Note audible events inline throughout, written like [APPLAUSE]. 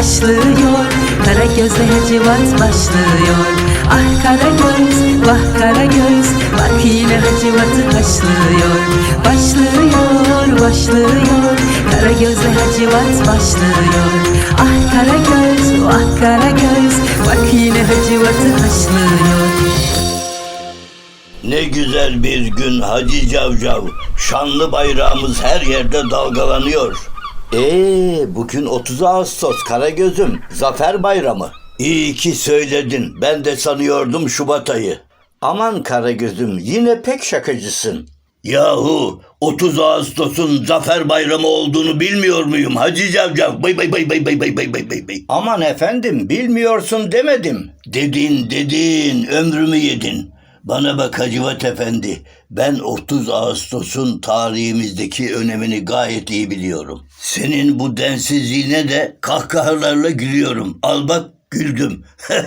başlıyor. Kara gözle Hacivat başlıyor. Ah kara göz, vah kara göz. Bak yine Hacivat'ı haşlıyor Başlıyor, başlıyor. Kara gözle Hacivat başlıyor. Ah kara göz, vah kara göz. Bak yine Hacivat'ı haşlıyor Ne güzel bir gün Hacı Cavcav. Şanlı bayrağımız her yerde dalgalanıyor. Ee, bugün 30 Ağustos Karagöz'üm. Zafer Bayramı. İyi ki söyledin. Ben de sanıyordum Şubat ayı. Aman Karagöz'üm yine pek şakacısın. Yahu 30 Ağustos'un Zafer Bayramı olduğunu bilmiyor muyum Hacı Cavcav? Bay bay bay bay bay bay bay bay bay bay. Aman efendim bilmiyorsun demedim. Dedin dedin ömrümü yedin. Bana bak Hacivat Efendi, ben 30 Ağustos'un tarihimizdeki önemini gayet iyi biliyorum. Senin bu densizliğine de kahkahalarla gülüyorum. Al bak güldüm. [LAUGHS]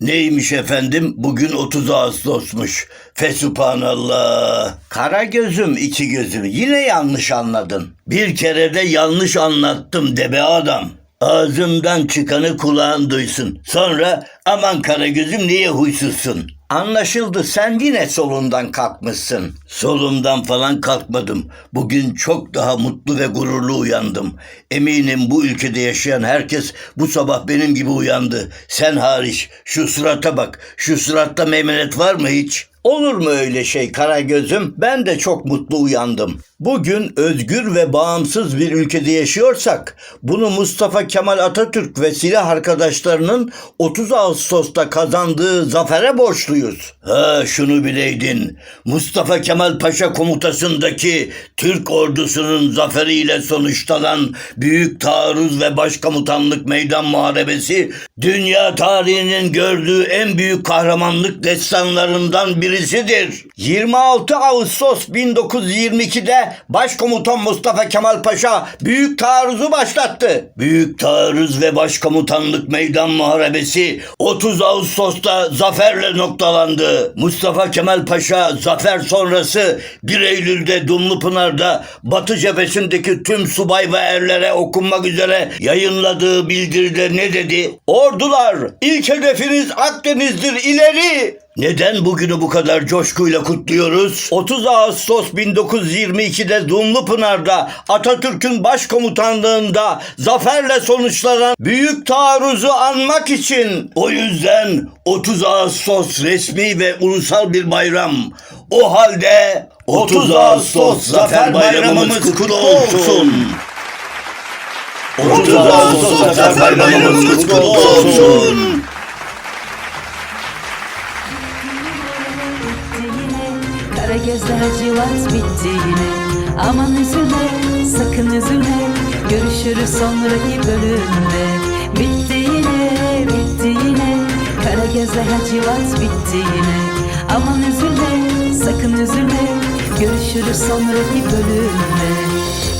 Neymiş efendim? Bugün 30 Ağustos'muş. Fesubhanallah. Kara gözüm, iki gözüm. Yine yanlış anladın. Bir kere de yanlış anlattım debe adam. Ağzımdan çıkanı kulağın duysun. Sonra aman kara gözüm niye huysuzsun? Anlaşıldı sen yine solundan kalkmışsın. Solumdan falan kalkmadım. Bugün çok daha mutlu ve gururlu uyandım. Eminim bu ülkede yaşayan herkes bu sabah benim gibi uyandı. Sen hariç şu surata bak. Şu suratta meymenet var mı hiç? Olur mu öyle şey kara gözüm? Ben de çok mutlu uyandım. Bugün özgür ve bağımsız bir ülkede yaşıyorsak bunu Mustafa Kemal Atatürk ve silah arkadaşlarının 30 Ağustos'ta kazandığı zafere borçluyuz. Ha şunu bileydin. Mustafa Kemal Paşa komutasındaki Türk ordusunun zaferiyle sonuçlanan büyük taarruz ve başkomutanlık meydan muharebesi dünya tarihinin gördüğü en büyük kahramanlık destanlarından birisidir. 26 Ağustos 1922'de Başkomutan Mustafa Kemal Paşa büyük taarruzu başlattı. Büyük taarruz ve başkomutanlık meydan muharebesi 30 Ağustos'ta zaferle noktalandı. Mustafa Kemal Paşa zafer sonrası 1 Eylül'de Dumlupınar'da Batı cephesindeki tüm subay ve erlere okunmak üzere yayınladığı bildiride ne dedi? Ordular ilk hedefiniz Akdeniz'dir ileri! Neden bugünü bu kadar coşkuyla kutluyoruz? 30 Ağustos 1922'de Dumlupınar'da Atatürk'ün başkomutanlığında zaferle sonuçlanan büyük taarruzu anmak için o yüzden 30 Ağustos resmi ve ulusal bir bayram. O halde 30 Ağustos Zafer Bayramımız kutlu olsun. 30 Ağustos Zafer Bayramımız kutlu olsun. Yine. Kara gözle hacivat bitti yine. Aman üzülme sakın üzülme. Görüşürüz sonraki bölümde. Bitti yine bitti yine. Kara gözle hacivat bitti yine. Aman üzülme sakın üzülme. Görüşürüz sonraki bölümde